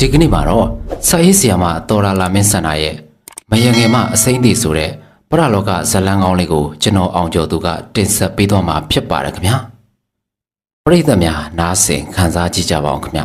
ဒီကနေ့မှာတော့စာရေးဆရာမတော်လာလာမင်းစန္ဒာရဲ့မယငယ်မအစိမ့်တည်ဆိုတဲ့ပရလောကဇတ်လန်းကောင်းလေးကိုကျွန်တော်အောင်ကျော်သူကတင်ဆက်ပေးသွားမှာဖြစ်ပါတယ်ခင်ဗျာပရိသတ်များနားဆင်ခံစားကြည့်ကြပါအောင်ခင်ဗျာ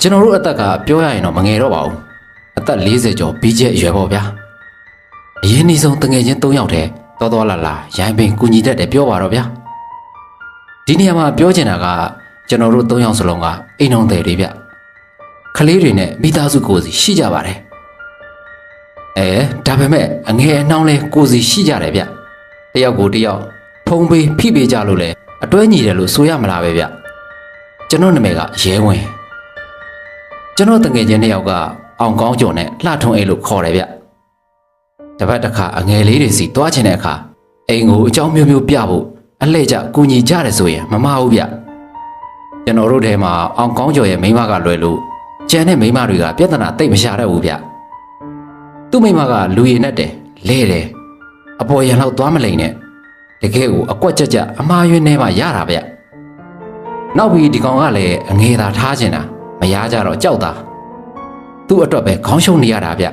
ကျွန်တော်တို့အသက်ကပြောရရင်တော့မငယ်တော့ပါဘူးအသက်40ကျော်ပြီးကျက်အရွယ်ပေါ့ဗျာအရင်နီးဆုံးတငယ်ချင်း၃ယောက်တည်းတော်တော်လာလာရိုင်းပင်ကူညီတတ်တယ်ပြောပါတော့ဗျာဒီနေရာမှာပြောချင်တာက ကျွန်တော်တို့၃ယောက်စလုံးကအိမ်အောင်တယ်တွေဗျခလေးတွေနဲ့မိသားစုကိုယ်စီရှိကြပါတယ်အဲဒါပေမဲ့အငယ်အနှောင်းလဲကိုယ်စီရှိကြတယ်ဗျတယောက်ကိုတယောက်ဖုံးပေးဖိပေးကြလို့လဲအတွဲညီတယ်လို့ဆိုရမလားပဲဗျကျွန်တော်နာမည်ကရဲဝင်ကျွန်တော်တငယ်ချင်းတစ်ယောက်ကအောင်ကောင်းကျော်နဲ့လှထုံးအိတ်လို့ခေါ်တယ်ဗျတစ်ပတ်တစ်ခါအငယ်လေးတွေစီတွားချင်တဲ့အခါအိမ်ကိုအကြောင်းမျိုးမျိုးပြဖို့အလှည့်ကျကူညီကြတယ်ဆိုရင်မမဟုတ်ဗျ ကျွန်တော်တို့ထဲမှာအောင်ကောင်းကျော်ရဲ့မိန်းမကလွယ်လို့ကျန်တဲ့မိန်းမတွေကပြဿနာတိတ်မရှာတတ်ဘူးဗျသူ့မိန်းမကလူရည်နဲ့တယ်လဲတယ်အပေါ်ရန်လောက်သွားမလိမ့်နဲ့တကယ်ကိုအကွက်ကြက်ကြက်အမားယွင်းနေမှရတာဗျနောက်ပြီးဒီကောင်ကလည်းအငေသာထားချင်တာမရကြတော့ကြောက်တာသူ့အတွက်ပဲခေါင်းရှုံနေရတာဗျ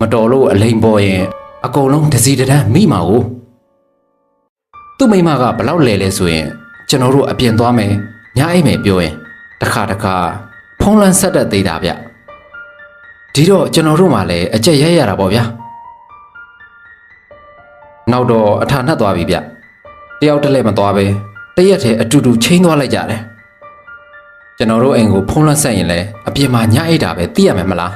မတော်လို့အလိန်ပေါ်ရင်အကုန်လုံးတစီတန်းမိမှာကိုသူ့မိမကဘလောက်လဲလဲဆိုရင်ကျွန်တော်တို့အပြင်သွားမယ် ညအိမ်မယ်ပြောရင်တစ်ခါတစ်ခါဖုံးလန်းဆက်တက်သေးတာဗျဒီတော့ကျွန်တော်တို့မှလည်းအကြက်ရဲရတာပေါ့ဗျာနောက်တော့အထာနှက်သွားပြီဗျတယောက်တစ်လဲမသွားပဲတရက်တည်းအတူတူချင်းသွားလိုက်ကြတယ်ကျွန်တော်တို့အိမ်ကိုဖုံးလန်းဆက်ရင်လည်းအပြင်မှာညအိတ်တာပဲသိရမယ်မလား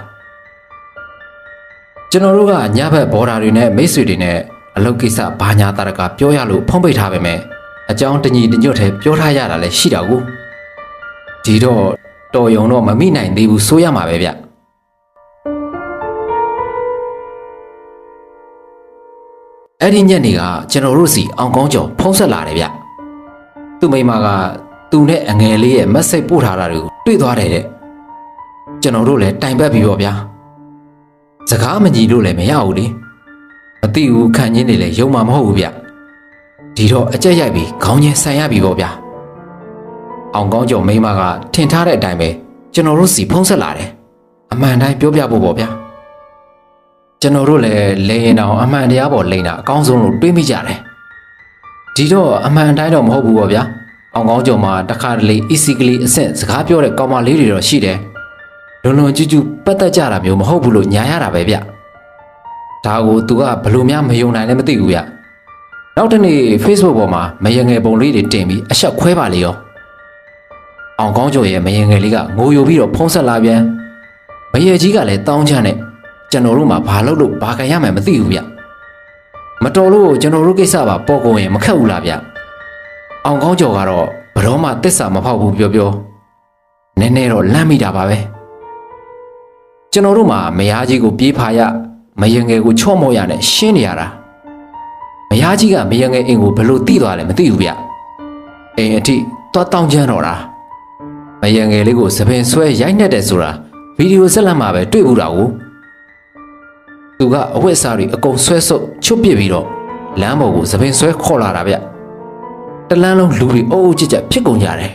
ကျွန်တော်တို့ကညဘက်ဘော်ဒါတွေနဲ့မိတ်ဆွေတွေနဲ့အလုပ်ကိစ္စဘာညာတာရကပြောရလို့ဖုံးပိတ်ထားပဲမယ် အကြောင်းတညီတညွတ်ထဲပြောထားရတာလည်းရှိတာကိုဒီတော့တော်ယုံတော့မမိနိုင်သေးဘူးဆိုရမှာပဲဗျအဲ့ဒီညက်နေကကျွန်တော်တို့စီအောင်ကောင်းကျော်ဖုံးဆက်လာတယ်ဗျသူ့မိမကသူနဲ့အငယ်လေးရဲ့မက်ဆေ့ပို့ထားတာတွေကိုတွေ့သွားတယ်တဲ့ကျွန်တော်တို့လည်းတိုင်ပတ်ပြီးပေါ့ဗျာစကားမညီလို့လည်းမရဘူးလေမသိဘူးခံချင်းနေလဲယုံမှာမဟုတ်ဘူးဗျ ဒီတော့အကြက်ရိုက်ပြီးခေါင်းချင်းဆန်ရပြီပေါ့ဗျအောင်ကောင်းကျော်မိန်းမကထင်ထားတဲ့အတိုင်းပဲကျွန်တော်တို့စီဖုံးဆက်လာတယ်အမှန်တိုင်းပြောပြဖို့ပေါ့ဗျကျွန်တော်တို့လည်းလေရင်တောင်အမှန်တရားပေါ်လိမ့်တာအကောင်းဆုံးလို့တွေးမိကြတယ်ဒီတော့အမှန်တိုင်းတော့မဟုတ်ဘူးပေါ့ဗျာအောင်ကောင်းကျော်မှာတခါတလေ easy ကလေးအဆင့်စကားပြောတဲ့ကောင်မလေးတွေတော့ရှိတယ်လွန်လွန်ကျူးကျူးပတ်သက်ကြတာမျိုးမဟုတ်ဘူးလို့ညာရတာပဲဗျဒါကိုသူကဘလို့များမယုံနိုင်လည်းမသိဘူးဗျ နောက်တစ်နေ့ Facebook ပေါ်မှာမယငယ်ပုံလေးတွေတင်ပြီးအဆက်ခွဲပါလေရောအောင်ကောင်းကျော်ရဲ့မယငယ်လေးကငိုယိုပြီးတော့ဖုံးဆက်လာပြန်မယကြီးကလည်းတောင်းချမ်းနဲ့ကျွန်တော်တို့မှဘာလုပ်လို့ဘာခံရမှန်းမသိဘူးဗျမတော်လို့ကျွန်တော်တို့ကိစ္စပါပေါ်ကုန်ရင်မခက်ဘူးလားဗျအောင်ကောင်းကျော်ကတော့ဘရောမှတစ္ဆာမဖောက်ဘူးပြောပြောနည်းနည်းတော့လမ်းမိတာပါပဲကျွန်တော်တို့မှမယားကြီးကိုပြေးဖာရမယငယ်ကိုချော့မော့ရနဲ့ရှင်းနေရတာ မယားကြီးကမယငယ်အင်ကိုဘယ်လိုတိသွားလဲမသိဘူးဗျအိမ်အထိသွားတောင်းချမ်းတော့တာမယငယ်လေးကိုသပင်ဆွဲရိုက်နှက်တယ်ဆိုတာဗီဒီယိုဆက်လက်မှာပဲတွေ့ဘူးတာကိုသူကအဝတ်အစားတွေအကုန်ဆွဲဆုပ်ချွတ်ပစ်ပြီးတော့လမ်းပေါ်ကိုသပင်ဆွဲခေါ်လာတာဗျတလန်းလုံးလူတွေအုပ်အုပ်ချစ်ချစ်ဖြစ်ကုန်ကြတယ်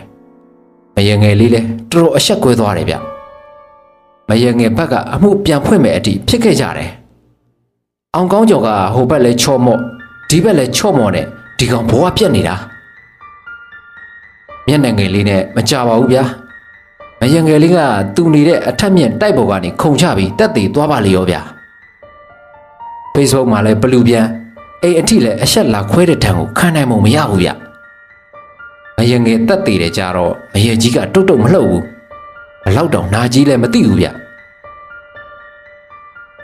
မယငယ်လေးလည်းတော်တော်အဆက်ကွဲသွားတယ်ဗျမယငယ်ဘက်ကအမှုပြန်ဖွင့်မဲ့အထိဖြစ်ခဲ့ကြတယ်အောင်ကောင်းကျော်ကဟိုဘက်လဲချော့မော့ ဒီဘက်လဲချော့မော့နဲ့ဒီကောင်ဘဝပြက်နေတာမျက်နှာငယ်လေးနဲ့မကြပါဘူးဗျာမယံငယ်လေးကသူ့နေတဲ့အထက်မြင့်တိုက်ပေါ်ကနေခုန်ချပြီးတက်သေးသွားပါလေရောဗျာ Facebook မှာလဲဘလူပြန်အိမ်အထိလဲအဆက်လာခွဲတဲ့တံကိုခံနိုင်မှုမရဘူးဗျမယံငယ်တက်သေးတယ်ကြတော့မယံကြီးကတုတ်တုတ်မလှုပ်ဘူးဘလောက်တောင်နာကြီးလဲမသိဘူးဗျ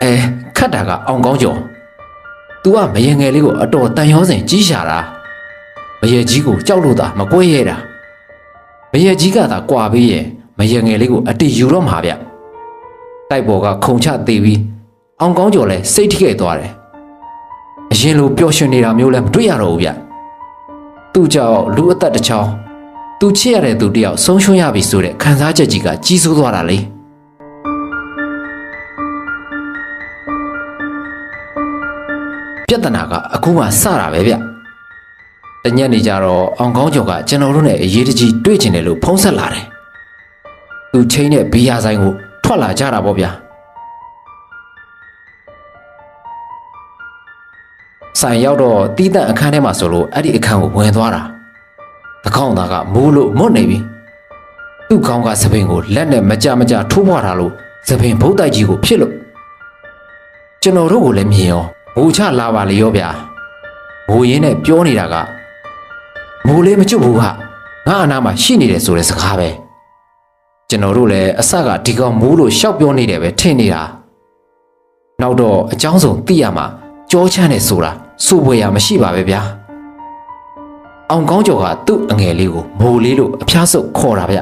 အဲခတ်တာကအောင်ကောင်းကျော် तू ကမယငယ်လေးကိုအတော်တန်ရောစင်ကြီးရှာတာမယကြီးကိုကြောက်လို့သာမကွဲရဲတာမယကြီးကသာကွာပေးရဲ့မယငယ်လေးကိုအတိယူတော့မှာဗျတိုက်ပေါ်ကခုံချသေးပြီးအောင်ကောင်းကျော်လဲစိတ်ထိခိုက်သွားတယ်အရင်လိုပျော်ရွှင်နေတာမျိုးလဲမတွေ့ရတော့ဘူးဗျသူ့ကြောင့်လူအသက်တစ်ချောင်းသူချစ်ရတဲ့သူတယောက်ဆုံးရှုံးရပြီဆိုတဲ့ခံစားချက်ကြီးကကြီးစိုးသွားတာလေ ဿနာကအခုမှစတာပဲဗျတညက်နေကြတော့အောင်ကောင်းကျော်ကကျွန်တော်တို့နဲ့အရေးတကြီးတွေ့ချင်တယ်လို့ဖုံးဆက်လာတယ်သူချင်းနဲ့ဘီယာဆိုင်ကိုထွက်လာကြတာပေါ့ဗျာဆိုင်ရောက်တော့တီးတန့်အခန်းထဲမှာဆိုလို့အဲ့ဒီအခန်းကိုဝင်သွားတာတကောင်းသားကမိုးလို့မွတ်နေပြီသူ့ခေါင်းကသပင်ကိုလက်နဲ့မကြမကြထိုးပွားထားလို့သပင်ဘုတ်တိုက်ကြီးကိုဖြစ်လို့ကျွန်တော်တို့ကိုလည်းမြင်ရော ဘူချလာပါလေရောဗျာဘိုးရင်းနဲ့ပြောနေတာကမိုးလေးမကျွတ်ဘူးကငါအနာမှာရှိနေတယ်ဆိုတဲ့စကားပဲကျွန်တော်တို့လည်းအစကဒီကောင်မိုးလို့ရှောက်ပြောနေတယ်ပဲထင်နေတာနောက်တော့အကြောင်းစုံသိရမှာကြောချမ်းတယ်ဆိုတာစိုးပွေရမရှိပါပဲဗျာအောင်ကောင်းကျော်ကသူ့အငယ်လေးကိုမိုးလေးလို့အဖျားဆုပ်ခေါ်တာဗျ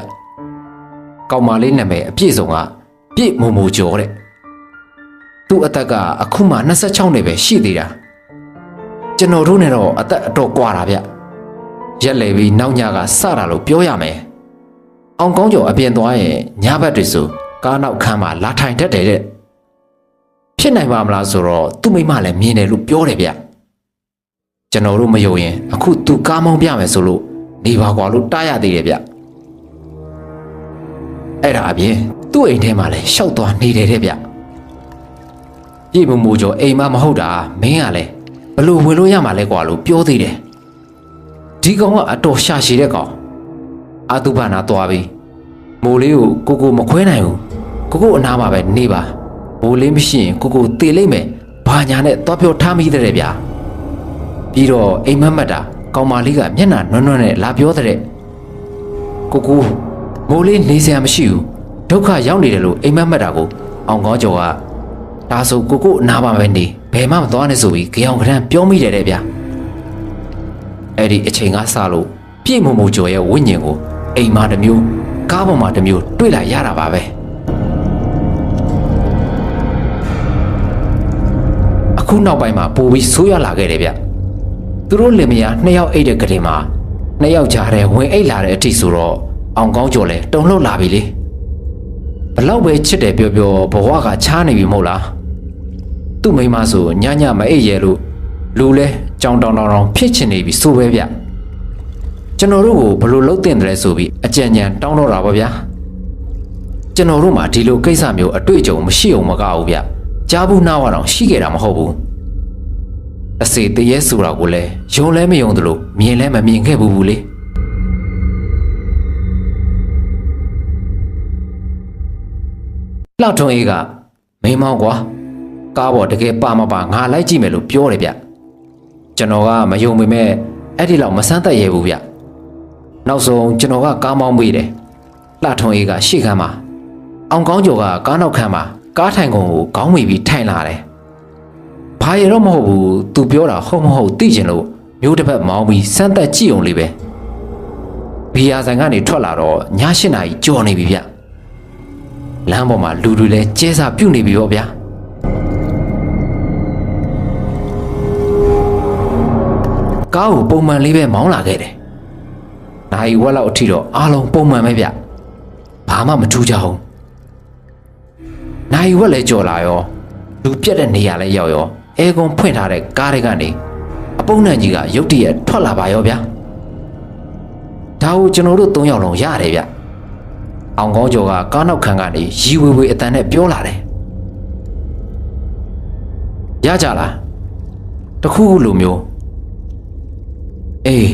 ကောင်မလေးနာမည်အပြည့်စုံကပြည့်မိုးမိုးကျော်တဲ့ သူ့အသက်ကအခုမှ26နှစ်ပဲရှိသေးတာကျွန်တော်တို့နဲ့တော့အသက်အတော်ကွာတာဗျရက်လေပြီးနောက်ညကစတာလို့ပြောရမယ်အောင်ကောင်းကျော်အပြင်သွားရင်ညဘက်တွေဆိုကားနောက်ခန်းမှာလာထိုင်တတ်တယ်တဲ့ဖြစ်နိုင်ပါမလားဆိုတော့သူ့မိမလည်းမြင်တယ်လို့ပြောတယ်ဗျကျွန်တော်တို့မယုံရင်အခုသူကားမောင်းပြမယ်ဆိုလို့နေပါကွာလို့တားရသေးတယ်ဗျအဲ့ဒါအပြင်သူ့အိမ်ထဲမှာလည်းရှောက်သွားနေတယ်တဲ့ဗျ ပြည့်မမူကျော်အိမ်မမဟုတ်တာမင်းကလည်းဘလို့ဝင်လို့ရမှာလဲကွာလို့ပြောသေးတယ်ဒီကောင်ကအတော်ရှာရှည်တဲ့ကောင်အာတုဘနာသွားပြီမိုးလေးကိုကိုကိုမခွဲနိုင်ဘူးကိုကိုအနာမှာပဲနေပါမိုးလေးမရှိရင်ကိုကိုတေလိမ့်မယ်ဘာညာနဲ့သွားပြောထားမိတဲ့ဗျာပြီးတော့အိမ်မက်မက်တာကောင်မလေးကမျက်နှာနွမ်းနွမ်းနဲ့လာပြောတဲ့ကိုကိုမိုးလေးနေစရာမရှိဘူးဒုက္ခရောက်နေတယ်လို့အိမ်မက်မက်တာကိုအောင်ကောင်းကျော်က ဒါဆိုကိုကိုအနာပါပဲနေဘယ်မှမသွားနဲ့ဆိုပြီးကြောင်ကရန်ပြောမိတယ်တဲ့ဗျာအဲ့ဒီအချိန်ကစလို့ပြည့်မုံမုံကျော်ရဲ့ဝိညာဉ်ကိုအိမ်မှာတစ်မျိုးကားပေါ်မှာတစ်မျိုးတွေ့လာရတာပါပဲအခုနောက်ပိုင်းမှာပိုပြီးဆိုးရလာခဲ့တယ်ဗျသူတို့လင်မယားနှစ်ယောက်အိတ်တဲ့ကလေးမှာနှစ်ယောက်ကြားထဲဝင်အိတ်လာတဲ့အထိဆိုတော့အောင်ကောင်းကျော်လဲတုံလှုပ်လာပြီလေဘလောက်ပဲချစ်တယ်ပြောပြောဘဝကချားနေပြီမဟုတ်လား သူ့မိန်းမဆိုညညမအိပ်ရဲလို့လူလဲကြောင်တောင်တောင်တောင်ဖြစ်ချင်နေပြီဆိုပဲဗျကျွန်တော်တို့ကိုဘလို့လှုပ်တင်တယ်ဆိုပြီးအကြံဉာဏ်တောင်းတော့တာပါဗျာကျွန်တော်တို့မှာဒီလိုကိစ္စမျိုးအတွေ့အကြုံမရှိအောင်မကဘူးဗျကြားဘူးနားဝတော့ရှိခဲ့တာမဟုတ်ဘူးအစေတရေဆိုတာကိုလည်းယုံလဲမယုံသလိုမြင်လဲမမြင်ခဲ့ဘူးဘူးလေလှထွန်းအေးကမိန်းမောင်းကွာ ကားပေါ်တကယ်ပါမပါငါလိုက်ကြည့်မယ်လို့ပြောတယ်ဗျကျွန်တော်ကမယုံပေမဲ့အဲ့ဒီလောက်မဆန်းသက်ရဲဘူးဗျနောက်ဆုံးကျွန်တော်ကကားမောင်းမိတယ်လှထွန်းအေးကရှေ့ခန်းမှာအောင်ကောင်းကျော်ကကားနောက်ခန်းမှာကားထိုင်ကုန်ကိုခေါင်းမိပြီးထိုင်လာတယ်ဘာရတော့မဟုတ်ဘူးသူပြောတာဟုတ်မဟုတ်သိချင်လို့မျိုးတစ်ဖက်မောင်းပြီးစမ်းသက်ကြည့်အောင်လေးပဲဘီယာဆိုင်ကနေထွက်လာတော့ည၈နာရီကြော်နေပြီဗျလမ်းပေါ်မှာလူတွေလည်းကျဲစာပြုတ်နေပြီပေါ့ဗျာ ကားကိုပုံမှန်လေးပဲမောင်းလာခဲ့တယ်။နိုင်ဝက်လောက်အထိတော့အားလုံးပုံမှန်ပဲဗျ။ဘာမှမထူးကြဘူး။နိုင်ဝက်လည်းကြော်လာရောလူပြက်တဲ့နေရာလည်းရောက်ရောအဲကွန်ဖွင့်ထားတဲ့ကားတွေကနေအပုံနဲ့ကြီးကရုတ်တရက်ထွက်လာပါရောဗျာ။ဒါကိုကျွန်တော်တို့၃ယောက်လုံးရတယ်ဗျ။အောင်ကောင်းကျော်ကကားနောက်ခံကနေရီဝေဝေအတန်နဲ့ပြောလာတယ်။ရကြလားတခုခုလိုမျိုး အေး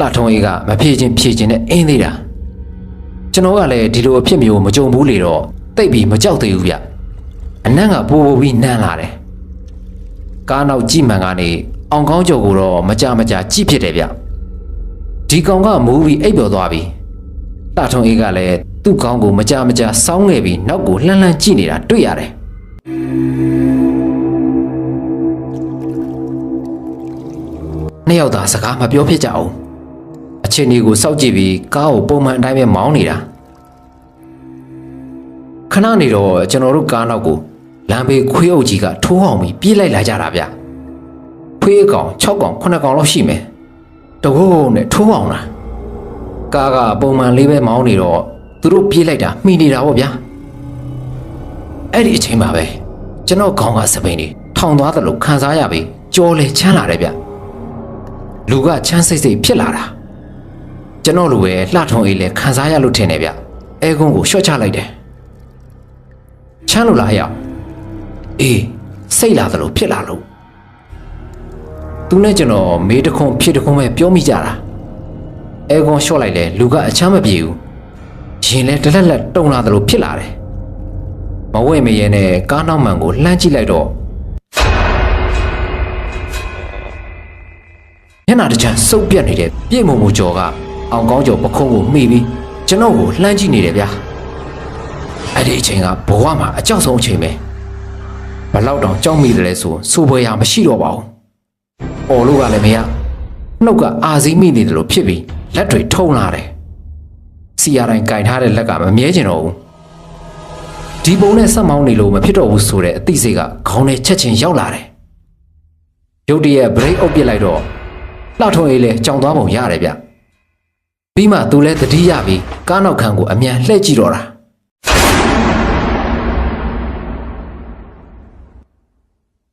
လှထုံးအေးကမဖြေချင်းဖြေချင်းနဲ့အင်းသေးတာကျွန်တော်ကလည်းဒီလိုအဖြစ်မျိုးမကြုံဘူးလေတော့တိတ်ပြီးမကြောက်သေးဘူးဗျအနံ့ကပိုးပိုးပြီးနန်းလာတယ်ကားနောက်ကြည့်မှန်ကနေအောင်ကောင်းကျော်ကိုတော့မကြမကြကြည့်ဖြစ်တယ်ဗျဒီကောင်ကမူးပြီးအိပ်ပျော်သွားပြီလှထုံအေးကလည်းသူ့ကောင်ကိုမကြမကြစောင်းခဲ့ပြီးနောက်ကိုလှမ်းလှမ်းကြည့်နေတာတွေ့ရတယ် နှစ်ယောက်သာစကားမပြောဖြစ်ကြအောင်အချိန်ဒီကိုစောက်ကြည့်ပြီးကားကိုပုံမှန်အတိုင်းပဲမောင်းနေတာခဏနေတော့ကျွန်တော်တို့ကားနောက်ကိုလမ်းဘေးခွေးအုပ်ကြီးကထိုးအောင်ပြီးပြေးလိုက်လာကြတာဗျခွေးအကောင်6ကောင်9ကောင်လောက်ရှိမယ်တကုတ်နဲ့ထိုးအောင်လားကားကပုံမှန်လေးပဲမောင်းနေတော့သူတို့ပြေးလိုက်တာမှီနေတာပေါ့ဗျာအဲ့ဒီအချိန်မှာပဲကျွန်တော်ခေါင်းကစပိန်နေထောင်သွားတယ်လို့ခံစားရပြီကြောလဲချမ်းလာတယ်ဗျ လူကချမ်းစိတ်စိတ်ဖြစ်လာတာကျွန်တော်လိုပဲလှထုံအေးလဲခံစားရလို့ထင်တယ်ဗျအဲကုန်းကိုရှော့ချလိုက်တယ်ချမ်းလို့လားဟဲ့အေးစိတ်လာသလိုဖြစ်လာလို့သူနဲ့ကျွန်တော်မေးတခွန်းဖြစ်တခွန်းပဲပြောမိကြတာအဲကုန်းရှော့လိုက်လဲလူကအချမ်းမပြေဘူးရင်လဲတလက်လက်တုံလာသလိုဖြစ်လာတယ်မဝဲမရဲနဲ့ကားနောက်မှန်ကိုလှမ်းကြည့်လိုက်တော့ မျက်နှာတစ်ချမ်းစုပ်ပြတ်နေတဲ့ပြည့်မုံမူကျော်ကအောင်ကောင်းကျော်ပခုံးကိုမှီပြီးကျွန်တော်ကိုလှမ်းကြည့်နေတယ်ဗျာအဲ့ဒီအချိန်ကဘဝမှာအကြောက်ဆုံးအချိန်ပဲဘလောက်တောင်ကြောက်မိတယ်လဲဆိုစိုးပွဲရမရှိတော့ပါဘူး။အော်လို့ကလည်းမရနှုတ်ကအာစည်းမိနေတယ်လို့ဖြစ်ပြီးလက်တွေထုံလာတယ်။စီရတိုင်းကင်ထားတဲ့လက်ကမမြဲကျင်တော့ဘူး။ဒီပုံနဲ့ဆက်မောင်းနေလို့မဖြစ်တော့ဘူးဆိုတဲ့အသိစိတ်ကခေါင်းထဲချက်ချင်းရောက်လာတယ်။ရုတ်တရက်ဘရိတ်အုပ်ပစ်လိုက်တော့ လှထုံအေးလဲကြောင်သွားပုံရတယ်ဗျပြီးမှသူလဲတတိယပြီးကားနောက်ခန်းကိုအမြန်လှည့်ကြည့်တော့တာ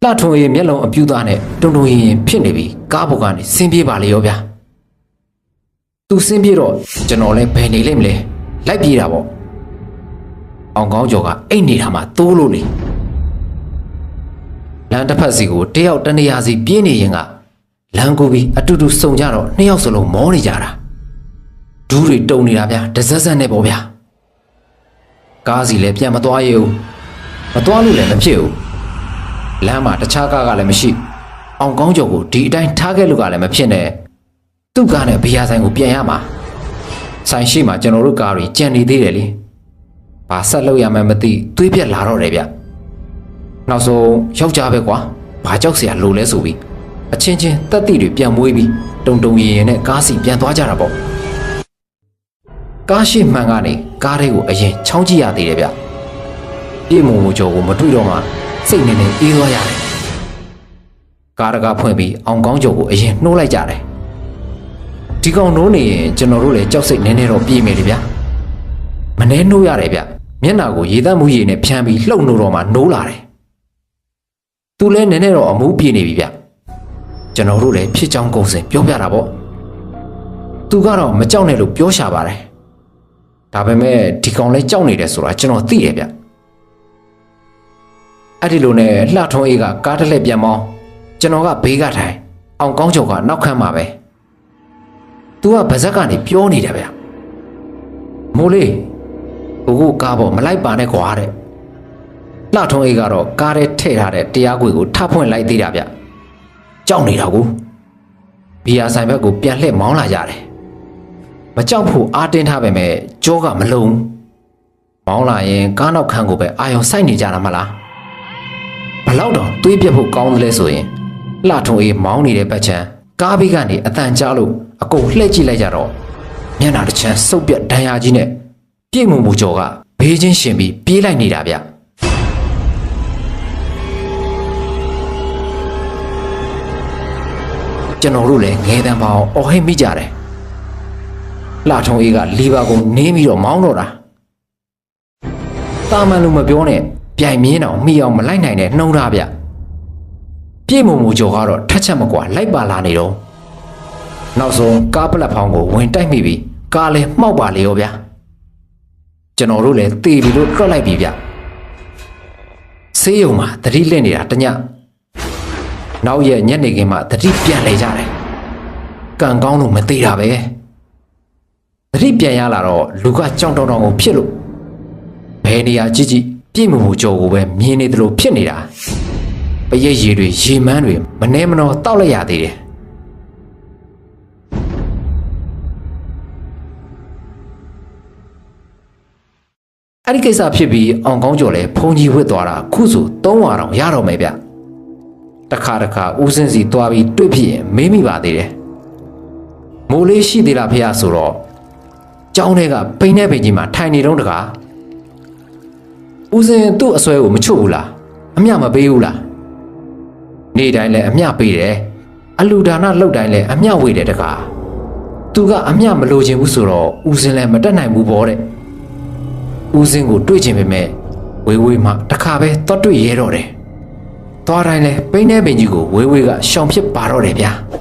လှထုံအေးမျက်လုံးအပြူသားနဲ့တုံတုံရင်ရင်ဖြစ်နေပြီးကားပေါ်ကနေဆင်းပြေးပါလေရောဗျသူဆင်းပြေးတော့ကျွန်တော်လဲဘယ်နေလိမ့်မလဲလိုက်ပြေးတာပေါ့အောင်ကောင်းကျော်ကအိတ်နေတာမှတိုးလို့လေလမ်းတစ်ဖက်စီကိုတယောက်တနေရာစီပြေးနေရင်က လမ်းကူပြီးအတူတူစုံကြတော့နှစ်ယောက်စလုံးမောနေကြတာဒူးတွေတုံနေတာဗျာတစက်စက်နဲ့ပေါ့ဗျာကားစီလည်းပြန်မသွားရဘူးမသွားလို့လည်းမဖြစ်ဘူးလမ်းမှာတခြားကားကလည်းမရှိအောင်ကောင်းကျော်ကိုဒီအတိုင်းထားခဲ့လို့ကလည်းမဖြစ်နဲ့သူ့ကားနဲ့ဘီယာဆိုင်ကိုပြန်ရမှာဆိုင်ရှိမှကျွန်တော်တို့ကားတွေကြံနေသေးတယ်လေဘာဆက်လုပ်ရမှန်းမသိသွေးပြက်လာတော့တယ်ဗျနောက်ဆုံးယောက်ျားပဲကွာဘာကြောက်เสียလို့လဲဆိုပြီး အချင်းချင်းတက်တိတွေပြန်မွေးပြီးတုံတုံရင်ရင်နဲ့ကားစီပြန်သွားကြတာပေါ့ကားရှိမှန်ကနေကားတွေကိုအရင်ချောင်းကြည့်ရသေးတယ်ဗျပြေမုံမူကျော်ကိုမတွေ့တော့မှစိတ်နေနေအေးသွားရတယ်ကားတကားဖွင့်ပြီးအောင်ကောင်းကျော်ကိုအရင်နှိုးလိုက်ကြတယ်ဒီကောင်နှိုးနေရင်ကျွန်တော်တို့လည်းကြောက်စိတ်နည်းနည်းတော့ပြေးမယ်လေဗျမနှဲနှိုးရတယ်ဗျမျက်နှာကိုရေသက်မှုရေနဲ့ဖြန်းပြီးလှုပ်နှိုးတော့မှနှိုးလာတယ်သူလည်းနည်းနည်းတော့အမူးပြေးနေပြီဗျ ကျွန်တော်တို့လည်းဖြစ်ချောင်းကုန်စင်ပြောပြတာပေါ့သူကတော့မကြောက်နဲ့လို့ပြောရှာပါတယ်ဒါပေမဲ့ဒီကောင်လည်းကြောက်နေတယ်ဆိုတာကျွန်တော်သိတယ်ဗျအဲ့ဒီလိုနဲ့လှထုံးအေးကကားတစ်လှည့်ပြန်မောင်းကျွန်တော်ကဘေးကထိုင်အောင်ကောင်းချုပ်ကနောက်ခန်းမှာပဲသူကဗဇက်ကနေပြောနေတယ်ဗျမိုးလေးကိုကိုကားပေါ်မလိုက်ပါနဲ့ကွာတဲ့လှထုံးအေးကတော့ကားထဲထည့်ထားတဲ့တရားခွေကိုထပ်ဖွင့်လိုက်သေးတာဗျ ကြောက်နေတာကိုဘီယာဆိုင်ဘက်ကိုပြန်လှည့်မောင်းလာကြတယ်မကြောက်ဖို့အားတင်းထားပေမဲ့ကြောကမလုံမောင်းလာရင်ကားနောက်ခန်းကိုပဲအာယုံစိုက်နေကြတာမလားဘလောက်တော့တွေးပြတ်ဖို့ကောင်းတယ်လဲဆိုရင်လှထုံအေးမောင်းနေတဲ့ဘက်ချမ်းကားဘေးကနေအတန်ကြားလို့အကုန်လှည့်ကြည့်လိုက်ကြတော့မျက်နှာတစ်ချမ်းစုပ်ပြတ်ဒဏ်ရာကြီးနဲ့ပြည့်မုံမူကျော်ကဘေးချင်းရှင်ပြီးပြေးလိုက်နေတာဗျ ကျွန်တော်တို့လည်းငယ်တန်းပါအောင်အော်ဟစ်မိကြတယ်လှထုံအေးကလီဘာကိုနင်းပြီးတော့မောင်းတော့တာတာမန်လို့မပြောနဲ့ပြိုင်မြင်းအောင်မိအောင်မလိုက်နိုင်တဲ့နှုံးသားဗျပြေမုံမူကျော်ကတော့ထက်ချက်မကွာလိုက်ပါလာနေတော့နောက်ဆုံးကားပလက်ဖောင်းကိုဝင်တိုက်မိပြီးကားလည်းမှောက်ပါလေရောဗျာကျွန်တော်တို့လည်းတေပြီလို့တွက်လိုက်ပြီဗျဆေးရုံမှာသတိလင့်နေတာတည နောက်ရက်ညနေခင်းမှတတိပြန်လေကြတယ်။ကံကောင်းလို့မသေးတာပဲ။တတိပြန်ရလာတော့လူကကြောင်တောင်တောင်ကိုဖြစ်လို့ဘယ်နေရာကြည့်ကြည့်ပြည့်မမှုကြော်ကိုပဲမြင်နေသလိုဖြစ်နေတာ။ပရိတ်ရည်တွေရေမန်းတွေမနှဲမနှောတောက်လိုက်ရသေးတယ်။အဲ့ဒီကိစ္စဖြစ်ပြီးအောင်ကောင်းကျော်လဲဖုန်ကြီးဝစ်သွားတာခုဆို3ဝါတောင်ရတော့မယ်ဗျ။ တခါတခါဦးစင်းစီတွားပြီးတွေ့ဖြစ်ရင်မေးမိပါသေးတယ်။မိုးလေးရှိသေးလားဖေရဆိုတော့ကျောင်းထဲကပိန်တဲ့ပိန်ကြီးမှာထိုင်နေတော့တကားဦးစင်းသူ့အစွဲကိုမချွတ်ဘူးလားအမျှမပေးဘူးလားနေ့တိုင်းလည်းအမျှပေးတယ်အလူဒါနလှုပ်တိုင်းလည်းအမျှဝေတယ်တကားသူကအမျှမလိုချင်ဘူးဆိုတော့ဦးစင်းလည်းမတက်နိုင်ဘူးပေါ့တဲ့ဦးစင်းကိုတွေ့ချင်ပေမဲ့ဝေးဝေးမှတခါပဲတော့တွေ့ရဲတော့တယ်တ သွားတိုင်းလဲပိန်းနေပင်ကြီးကိုဝေးဝေးကရှောင်ဖြစ်ပါတော့တယ်ဗျာ။